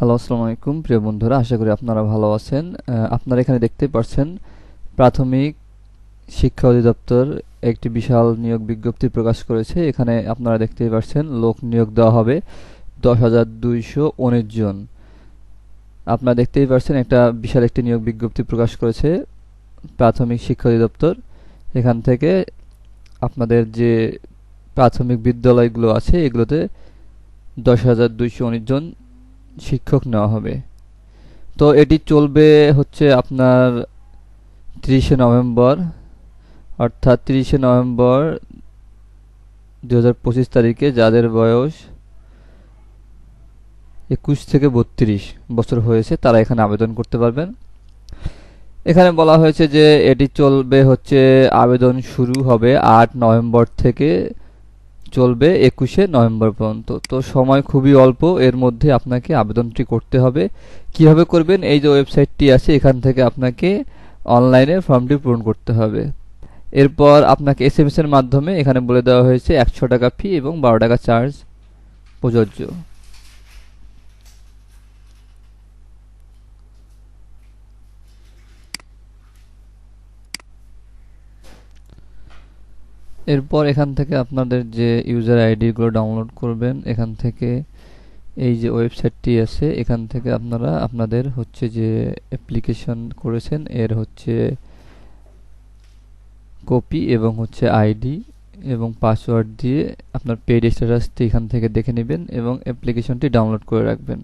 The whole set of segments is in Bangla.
হ্যালো, আসসালামু আলাইকুম। প্রিয় বন্ধুরা, আশা করি আপনারা ভালো আছেন। আপনারা এখানে দেখতেই পাচ্ছেন প্রাথমিক শিক্ষা অধিদপ্তর একটি বিশাল নিয়োগ বিজ্ঞপ্তি প্রকাশ করেছে। এখানে আপনারা দেখতেই পাচ্ছেন লোক নিয়োগ দেওয়া হবে দশ হাজার দুইশো উনিশ জন। আপনারা দেখতেই পাচ্ছেন একটা বিশাল একটি নিয়োগ বিজ্ঞপ্তি প্রকাশ করেছে প্রাথমিক শিক্ষা অধিদপ্তর। এখান থেকে আপনাদের যে প্রাথমিক বিদ্যালয়গুলো আছে, এগুলোতে দশ হাজার দুইশো উনিশ জন শিক্ষক নেওয়া হবে। তো এটি চলবে হচ্ছে আপনার তিরিশে নভেম্বর, অর্থাৎ তিরিশে নভেম্বর দু হাজার পঁচিশ তারিখে যাদের বয়স একুশ থেকে বত্রিশ বছর হয়েছে, তারা এখানে আবেদন করতে পারবেন। এখানে বলা হয়েছে যে এটি চলবে হচ্ছে আবেদন শুরু হবে আট নভেম্বর থেকে চলবে একুশে নভেম্বর পর্যন্ত। তো সময় খুবই অল্প, এর মধ্যে আপনাকে আবেদনটি করতে হবে। কীভাবে করবেন? এই যে ওয়েবসাইটটি আছে, এখান থেকে আপনাকে অনলাইনে ফর্মটি পূরণ করতে হবে। এরপর আপনাকে এস এর মাধ্যমে এখানে বলে দেওয়া হয়েছে একশো টাকা ফি এবং বারো টাকা চার্জ প্রযোজ্য। এরপর এখান থেকে আপনাদের যে ইউজার আইডিগুলো ডাউনলোড করবেন, এখান থেকে এই যে ওয়েবসাইটটি আছে, এখান থেকে আপনারা, আপনাদের হচ্ছে যে অ্যাপ্লিকেশন করেছেন, এর হচ্ছে কপি এবং হচ্ছে আইডি এবং পাসওয়ার্ড দিয়ে আপনার পেড স্ট্যাটাসটি এখান থেকে দেখে নেবেন এবং অ্যাপ্লিকেশনটি ডাউনলোড করে রাখবেন।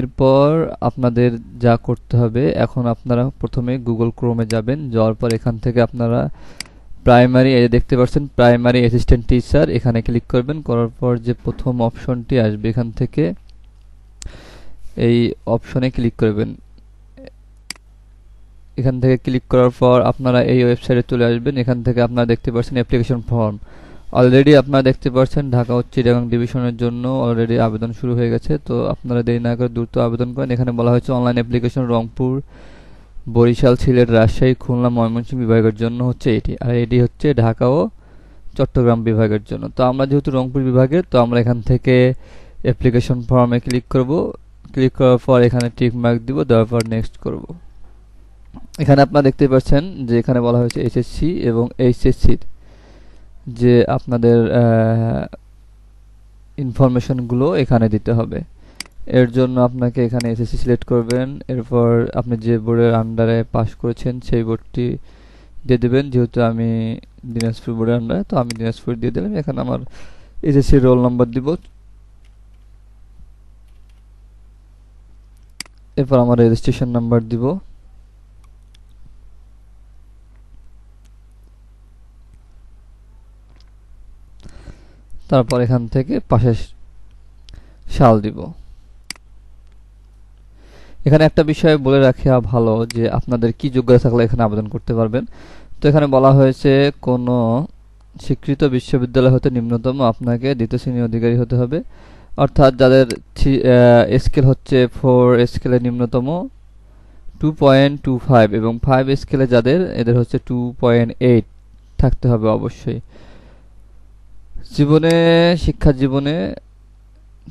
এরপর আপনাদের যা করতে হবে, এখন আপনারা প্রথমে গুগল ক্রোমে যাবেন, যাওয়ার পর এখান থেকে আপনারা প্রাইমারি এই দেখতে পাচ্ছেন প্রাইমারি অ্যাসিস্ট্যান্ট টিচার এখানে ক্লিক করবেন, করার পর যে প্রথম অপশনটি আসবে, এখান থেকে এই অপশনে ক্লিক করবেন। এখান থেকে ক্লিক করার পর আপনারা এই ওয়েবসাইটে চলে আসবেন, এখান থেকে আপনারা দেখতে পাচ্ছেন অ্যাপ্লিকেশন ফর্ম অলরেডি আপনারা দেখতে পাচ্ছেন ঢাকা ও চিটাগাং ডিভিশনের জন্য অলরেডি আবেদন শুরু হয়ে গেছে, তো আপনারা দেরি না করে দ্রুত আবেদন করেন। এখানে বলা হয়েছে অনলাইন অ্যাপ্লিকেশন রংপুর বরিশাল, সিলেট, রাজশাহী, খুলনা, ময়মনসিংহ বিভাগের জন্য হচ্ছে এটি। আর এটি হচ্ছে ঢাকা ও চট্টগ্রাম বিভাগের জন্য। তো আমরা যেহেতু রংপুর বিভাগের তো আমরা এখান থেকে অ্যাপ্লিকেশন ফর্মে ক্লিক করব। ক্লিক করার পর এখানে টিক মার্ক দিব, দেওয়ার পর নেক্সট করব। এখানে আপনারা দেখতে পাচ্ছেন যে এখানে বলা হয়েছে এইচএসসি এবং এইচএসসির যে আপনাদের ইনফরমেশনগুলো এখানে দিতে হবে। এর জন্য আপনাকে এখানে এসএসসি সিলেক্ট করবেন। এরপর আপনি যে বোর্ডের আন্ডারে পাস করেছেন, সেই বোর্ডটি দিয়ে দেবেন। যেহেতু আমি দিনাজপুর বোর্ডের আন্ডারে তো আমি দিনাজপুর দিয়ে দিলাম। এখানে আমার এসএসসি রোল নাম্বার দিব। এরপর আমার রেজিস্ট্রেশন নাম্বার দিব। তারপর এখান থেকে পাশে সাল দিব। এখানে একটা বিষয় বলে রাখা ভালো, যে আপনাদের কি যোগ্যতা থাকলে এখানে আবেদন করতে পারবেন। তো এখানে বলা হয়েছে, কোনো স্বীকৃত বিশ্ববিদ্যালয় হতে নিম্নতম আপনাকে দ্বিতীয় শ্রেণি অধিকারী হতে হবে। অর্থাৎ যাদের স্কেল হচ্ছে ফোর, স্কেলে নিম্নতম, টু পয়েন্ট টু ফাইভ এবং ফাইভ স্কেলে যাদের, এদের হচ্ছে টু পয়েন্ট এইট থাকতে হবে অবশ্যই। জীবনে শিক্ষা জীবনে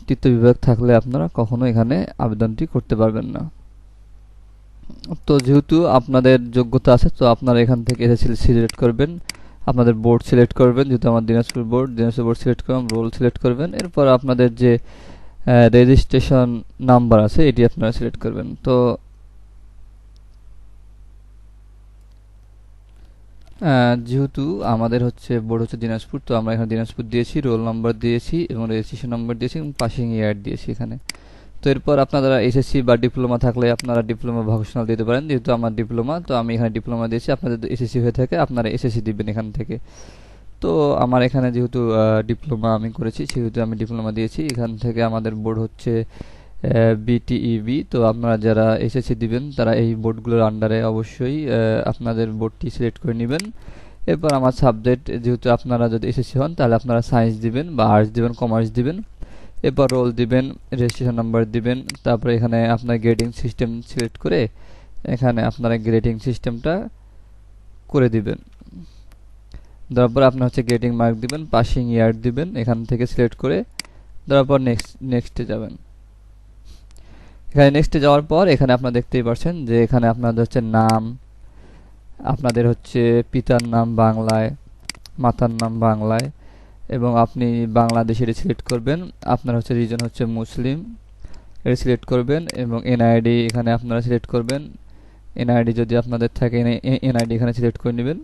তৃতীয় বিভাগ থাকলে আপনারা কখনো এখানে আবেদনটি করতে পারবেন না। তো যেহেতু আপনাদের যোগ্যতা আছে, তো আপনারা এখান থেকে এসে সিলেক্ট করবেন। আপনাদের বোর্ড সিলেক্ট করবেন, যেহেতু আমার Dinajpur board Dinajpur board select করবেন রোল সিলেক্ট করবেন। এরপর আপনাদের যে রেজিস্ট্রেশন নাম্বার আছে, এটি আপনারা সিলেক্ট করবেন। তো যেহেতু আমাদের হচ্ছে বোর্ড হচ্ছে দিনাজপুর, তো আমরা এখানে দিনাজপুর দিয়েছি রোল নাম্বার দিয়েছি এবং রেজিস্ট্রেশন নাম্বার দিয়েছি এবং পাসিং ইয়ার দিয়েছি এখানে। তো এরপর আপনারা এসএসসি বা ডিপ্লোমা থাকলে আপনারা ডিপ্লোমা ভকেশনাল দিতে পারেন, যেহেতু আমার ডিপ্লোমা তো আমি এখানে ডিপ্লোমা দিয়েছি, আপনাদের এসএসসি হয়ে থাকে, আপনারা এসএসসি দিবেন এখান থেকে। তো আমার এখানে যেহেতু ডিপ্লোমা আমি করেছি, সেহেতু আমি ডিপ্লোমা দিয়েছি, এখান থেকে আমাদের বোর্ড হচ্ছে বিটিইবি তো আপনারা যারা এসএসসি দিবেন, তারা এই বোর্ডগুলোর আন্ডারে অবশ্যই আপনাদের বোর্ডটি সিলেক্ট করে নেবেন। এরপর আমার সাবজেক্ট যেহেতু আপনারা যদি এসএসসি হন, তাহলে আপনারা সায়েন্স দিবেন বা আর্টস দিবেন কমার্স দিবেন। এরপর রোল দিবেন রেজিস্ট্রেশন নাম্বার দিবেন, তারপরে এখানে আপনার গ্রেডিং সিস্টেম সিলেক্ট করে এখানে আপনারা গ্রেডিং সিস্টেমটা করে দিবেন। তারপর আপনার হচ্ছে গ্রেডিং মার্ক দিবেন পাসিং ইয়ার দিবেন, এখান থেকে সিলেক্ট করে তারপর নেক্সট নেক্সটে যাবেন। এখানে নেক্সটে যাওয়ার পর এখানে আপনারা দেখতেই পাচ্ছেন যে এখানে আপনাদের হচ্ছে নাম, আপনাদের হচ্ছে পিতার নাম বাংলায়, মাতার নাম বাংলায়, এবং আপনি বাংলাদেশের সিলেক্ট করবেন, আপনার হচ্ছে রিজন হচ্ছে মুসলিম এটা সিলেক্ট করবেন, এবং এনআইডি এখানে আপনারা সিলেক্ট করবেন এনআইডি যদি আপনাদের থাকে এনআইডি এখানে সিলেক্ট করে নেবেন,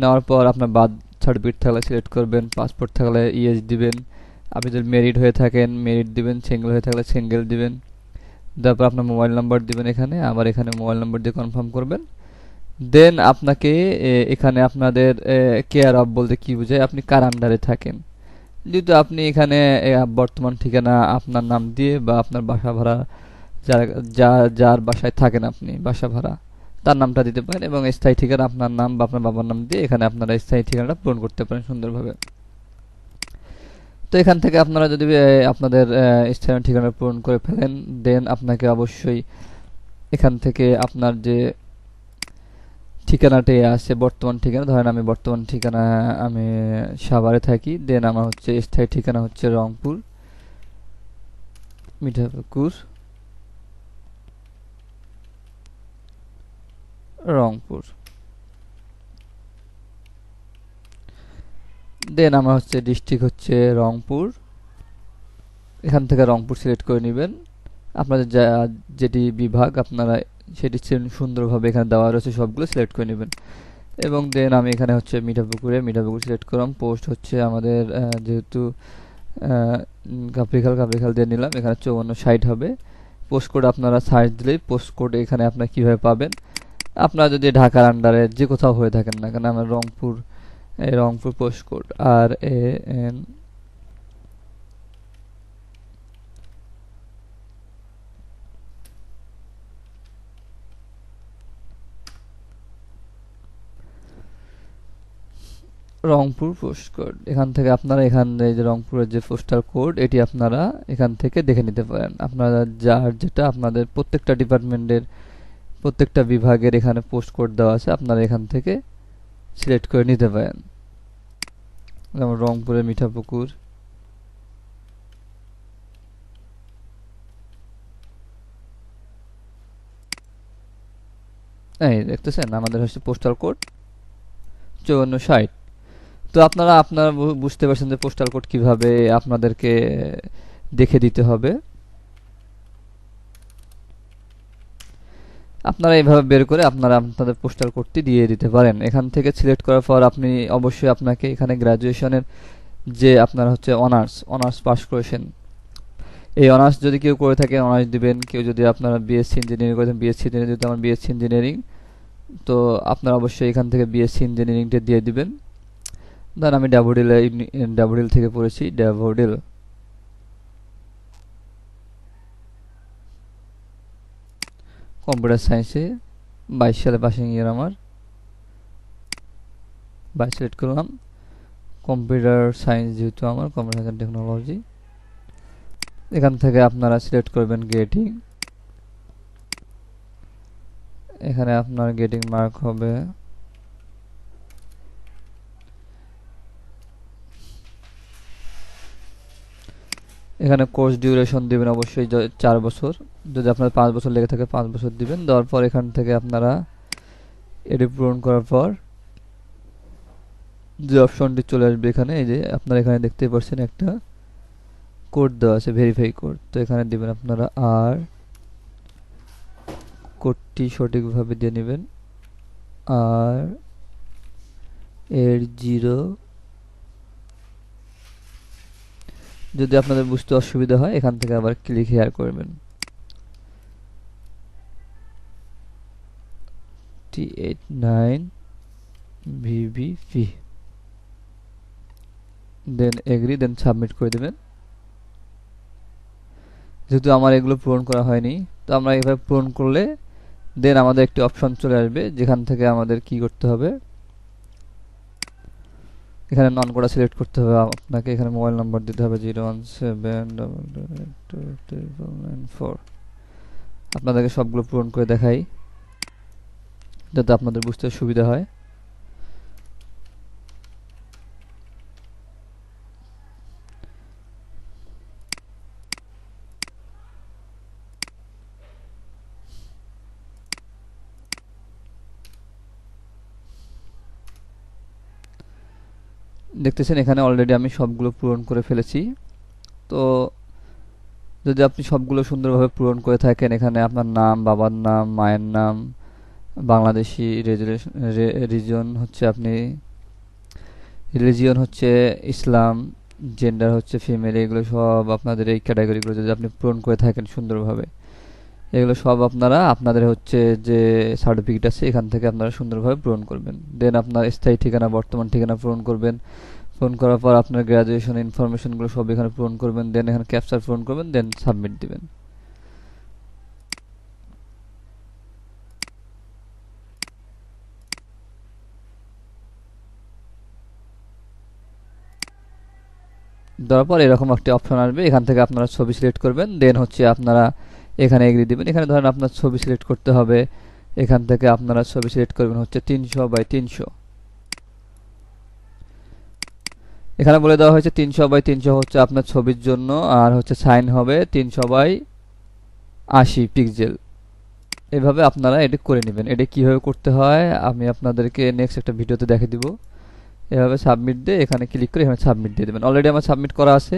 নেওয়ার পর আপনার বার্থ সার্টিফিকেট থাকলে সিলেক্ট করবেন পাসপোর্ট থাকলে ইএস দিবেন, আপনি যদি মেরিড হয়ে থাকেন মেরিড দিবেন সিঙ্গেল হয়ে থাকলে সিঙ্গেল দিবেন তারপর আপনার মোবাইল নাম্বার দিবেন এখানে, আবার এখানে মোবাইল নাম্বার দিয়ে কনফার্ম করবেন। দেন আপনাকে এখানে আপনাদের কেয়ার অফ বলতে কি বোঝায়? আপনি কার আন্ডারে থাকেন। যেহেতু আপনি এখানে বর্তমান ঠিকানা আপনার নাম দিয়ে বা আপনার বাসা ভাড়া যার যার বাসায় থাকেন আপনি, বাসা ভাড়া, তার নামটা দিতে পারেন এবং স্থায়ী ঠিকানা আপনার নাম বা আপনার বাবার নাম দিয়ে এখানে আপনারা স্থায়ী ঠিকানাটা পূরণ করতে পারেন সুন্দরভাবে। তো এখান থেকে আপনারা যদি আপনাদের এ, স্থায়ী ঠিকানা পূরণ করে ফেলেন দেন আপনাকে অবশ্যই এখান থেকে আপনার যে ঠিকানাটি আছে বর্তমান ঠিকানা ধরেন আমি বর্তমান ঠিকানা আমি সাভারে থাকি দেন আমার হচ্ছে স্থায়ী ঠিকানা হচ্ছে রংপুর মিঠাপুকুর রংপুর। দেন আমার হচ্ছে ডিস্ট্রিক্ট হচ্ছে রংপুর। এখান থেকে রংপুর সিলেক্ট করে নেবেন। আপনাদের যা, যেটি বিভাগ, আপনারা সেটি সুন্দরভাবে এখানে দেওয়া রয়েছে, সবগুলো সিলেক্ট করে নেবেন। এবং দেন আমি এখানে হচ্ছে মিঠাপুকুরে, মিঠাপুকুর সিলেক্ট করলাম। পোস্ট হচ্ছে আমাদের যেহেতু কাপড়িখাল কাপড়িখাল দিয়ে নিলাম। এখানে চৌবান্ন ষাট হবে। পোস্ট কোড আপনারা সার্চ দিলেই পোস্ট কোড এখানে আপনারা কীভাবে পাবেন? আপনারা যদি ঢাকার আন্ডারে যে কোথাও হয়ে থাকেন না কেন, আমার রংপুর রংপুর পোস্ট কোড, আর এ এন রংপুর পোস্ট কোড। এখান থেকে আপনারা এখান যে রংপুরের যে পোস্টাল কোড, এটি আপনারা এখান থেকে দেখে নিতে পারেন। আপনারা যার যেটা আপনাদের প্রত্যেকটা ডিপার্টমেন্টের, প্রত্যেকটা বিভাগের এখানে পোস্ট কোড দেওয়া আছে, আপনারা এখান থেকে সিলেক্ট করে নিতে পারেন। যেমন রংপুরের মিঠাপুকুর। এই দেখতেছেন, আমাদের হচ্ছে পোস্টাল কোড চৌন্ন ষাট। তো আপনারা আপনারা বুঝতে পারছেন যে পোস্টাল কোড কীভাবে আপনাদেরকে দেখে দিতে হবে। আপনারা এইভাবে বের করে আপনারা আপনাদের পোস্টাল কোডটি দিয়ে দিতে পারেন। এখান থেকে সিলেক্ট করার পর আপনি অবশ্যই আপনাকে এখানে গ্র্যাজুয়েশনের যে আপনার হচ্ছে অনার্স অনার্স পাস করেছেন। এই অনার্স যদি কেউ করে থাকে অনার্স দিবেন। কেউ যদি আপনারা বিএসসি ইঞ্জিনিয়ারিং করেছেন বিএসসি ইঞ্জিনিয়ারিং যদি আমার বিএসসি ইঞ্জিনিয়ারিং তো আপনারা অবশ্যই এখান থেকে বিএসসি ইঞ্জিনিয়ারিংটা দিয়ে দিবেন। দেন আমি ড্যাভোডিল ডাবুডিল থেকে পড়েছি ড্যাভোডিল কম্পিউটার সায়েন্সে বাইশ সালে পাসিং ইয়ার আমার। বাইশ সিলেক্ট করলাম। কম্পিউটার সায়েন্স যেহেতু আমার, কম্পিউটার সায়েন্স টেকনোলজি এখান থেকে আপনারা সিলেক্ট করবেন গেটিং এখানে আপনার গেটিং মার্ক হবে এখানে কোর্স ডিউরেশন দিবেন অবশ্যই চার বছর। যদি আপনার পাঁচ বছর লেগে থাকে পাঁচ বছর দিবেন। দেওয়ার পর এখান থেকে আপনারা এটি পূরণ করার পর যে অপশনটি চলে আসবে এখানে, এই যে আপনারা এখানে দেখতেই পাচ্ছেন একটা কোড দেওয়া আছে ভেরিফাই কোড তো এখানে দিবেন আপনারা আর কোডটি সঠিকভাবে দিয়ে নেবেন। আর এর জিরো যদি আপনাদের বুঝতে অসুবিধা হয়, এখান থেকে আবার ক্লিক হেয়ার করবেন। টি এইট নাইন ভিভিপি দেন এগ্রি দেন সাবমিট করে দেবেন। যেহেতু আমার এগুলো পূরণ করা হয়নি, তো আমরা এভাবে পূরণ করলে দেন আমাদের একটি অপশন চলে আসবে, যেখান থেকে আমাদের কি করতে হবে? এখানে নন কোডা সিলেক্ট করতে হবে। আপনাকে এখানে মোবাইল নাম্বার দিতে হবে zero one seven double two triple nine four আপনাদেরকে সবগুলো পূরণ করে দেখাই, যাতে আপনাদের বুঝতে সুবিধা হয়। দেখতেছেন, এখানে অলরেডি আমি সবগুলো পূরণ করে ফেলেছি। তো যদি আপনি সবগুলো সুন্দরভাবে পূরণ করে থাকেন, এখানে আপনার নাম, বাবার নাম, মায়ের নাম, বাংলাদেশি রিজন হচ্ছে আপনি রিলিজিয়ন হচ্ছে ইসলাম জেন্ডার হচ্ছে ফিমেল এগুলো সব আপনাদের এই ক্যাটাগরিগুলো যদি আপনি পূরণ করে থাকেন সুন্দরভাবে। এগুলো সব আপনারা, আপনাদের হচ্ছে যে সার্টিফিকেট আছে, এখান থেকে আপনারা সুন্দরভাবে পূরণ করবেন। দেন আপনার স্থায়ী ঠিকানা, বর্তমান ঠিকানা পূরণ করবেন। পূরণ করার পর আপনার গ্র্যাজুয়েশন ইনফরমেশনগুলো সব এখানে পূরণ করবেন। দেন এখানে ক্যাপচার পূরণ করবেন দেন সাবমিট দিবেন। দেওয়ার পর এরকম একটি অপশন আসবে, এখান থেকে আপনারা ছবি সিলেক্ট করবেন। দেন হচ্ছে আপনারা এখানে এগ্রি দিবেন। এখানে ধরেন আপনার ছবি সিলেক্ট করতে হবে। এখান থেকে আপনারা ছবি সিলেক্ট করবেন হচ্ছে তিনশো বাই তিনশো। এখানে বলে দেওয়া হয়েছে তিনশো বাই তিনশো হচ্ছে আপনার ছবির জন্য, আর হচ্ছে সাইন হবে তিনশো বাই আশি পিক্সেল এভাবে আপনারা এটি করে নেবেন। এটি কীভাবে করতে হয়, আমি আপনাদেরকে নেক্সট একটা ভিডিওতে দেখে দিব। এভাবে সাবমিট দিয়ে এখানে ক্লিক করে এখানে সাবমিট দিয়ে দেবেন। অলরেডি আমার সাবমিট করা আছে।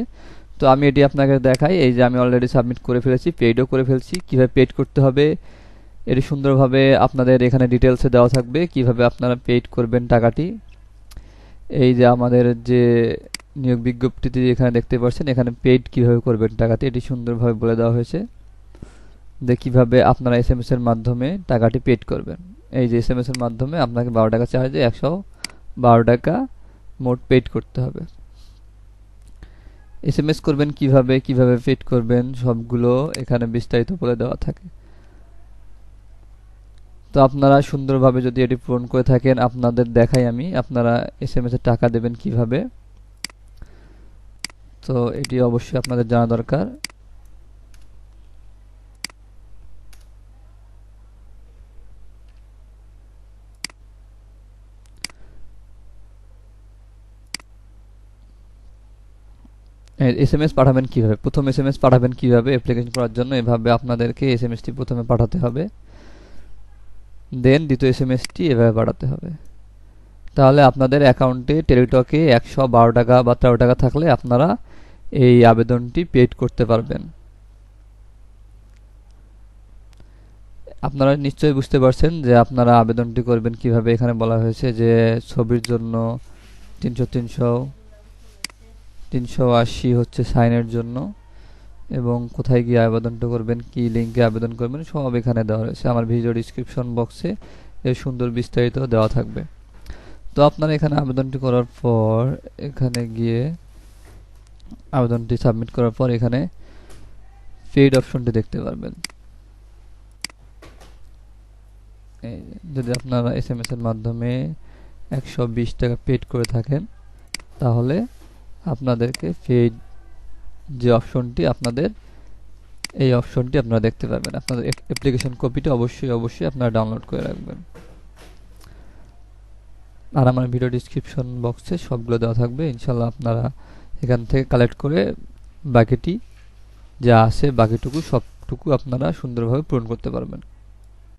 তো আমি এটি আপনাকে দেখাই, এই যে আমি অলরেডি সাবমিট করে ফেলেছি পেইডও করে ফেলছি, কীভাবে পেইড করতে হবে, এটি সুন্দরভাবে আপনাদের এখানে ডিটেলসে দেওয়া থাকবে, কীভাবে আপনারা পেইড করবেন টাকাটি। এই যে আমাদের যে নিয়োগ বিজ্ঞপ্তিটি এখানে দেখতে পাচ্ছেন, এখানে পেইড কীভাবে করবেন টাকাটি, এটি সুন্দরভাবে বলে দেওয়া হয়েছে, যে কীভাবে আপনারা এস এম এর মাধ্যমে টাকাটি পেইড করবেন। এই যে এস এম এর মাধ্যমে আপনাকে বারো টাকা চার্জে একশো বারো টাকা মোট পেইড করতে হবে। এস এম এস করবেন কীভাবে কীভাবে ফিট করবেন, সবগুলো এখানে বিস্তারিত বলে দেওয়া থাকে। তো আপনারা সুন্দরভাবে যদি এটি পূরণ করে থাকেন, আপনাদের দেখাই আমি, আপনারা এস এম এস এর টাকা দেবেন কীভাবে। তো এটি অবশ্যই আপনাদের জানা দরকার। এস এম এস পাঠাবেন কীভাবে? প্রথম এস এম এস পাঠাবেন কীভাবে অ্যাপ্লিকেশন করার জন্য? এভাবে আপনাদেরকে এস এম এসটি প্রথমে পাঠাতে হবে। দেন দ্বিতীয় এস এম এসটি এভাবে পাঠাতে হবে। তাহলে আপনাদের অ্যাকাউন্টে টেলিটকে একশো বারো টাকা বা তেরো টাকা থাকলে আপনারা এই আবেদনটি পেড করতে পারবেন। আপনারা নিশ্চয়ই বুঝতে পারছেন যে আপনারা আবেদনটি করবেন কীভাবে। এখানে বলা হয়েছে যে ছবির জন্য তিনশো তিনশো তিনশো আশি হচ্ছে সাইনের জন্য। এবং কোথায় গিয়ে আবেদনটা করবেন, কি লিঙ্কে আবেদন করবেন, সব এখানে দেওয়া রয়েছে। আমার ভিডিও ডিসক্রিপশন বক্সে এর সুন্দর বিস্তারিত দেওয়া থাকবে। তো আপনারা এখানে আবেদনটি করার পর, এখানে গিয়ে আবেদনটি সাবমিট করার পর এখানে পেইড অপশনটি দেখতে পারবেন। যদি আপনারা এস এম এর মাধ্যমে একশো বিশ টাকা পেড করে থাকেন, তাহলে আপনাদেরকে পেইড যে অপশনটি আপনাদের, এই অপশনটি আপনারা দেখতে পাবেন আপনাদের অ্যাপ্লিকেশন কপিটা অবশ্যই অবশ্যই আপনারা ডাউনলোড করে রাখবেন। আর আমার ভিডিও ডিসক্রিপশন বক্সে সবগুলো দেওয়া থাকবে। ইনশাল্লাহ আপনারা এখান থেকে কালেক্ট করে বাকিটি যা আছে, বাকিটুকু সবটুকু আপনারা সুন্দরভাবে পূরণ করতে পারবেন।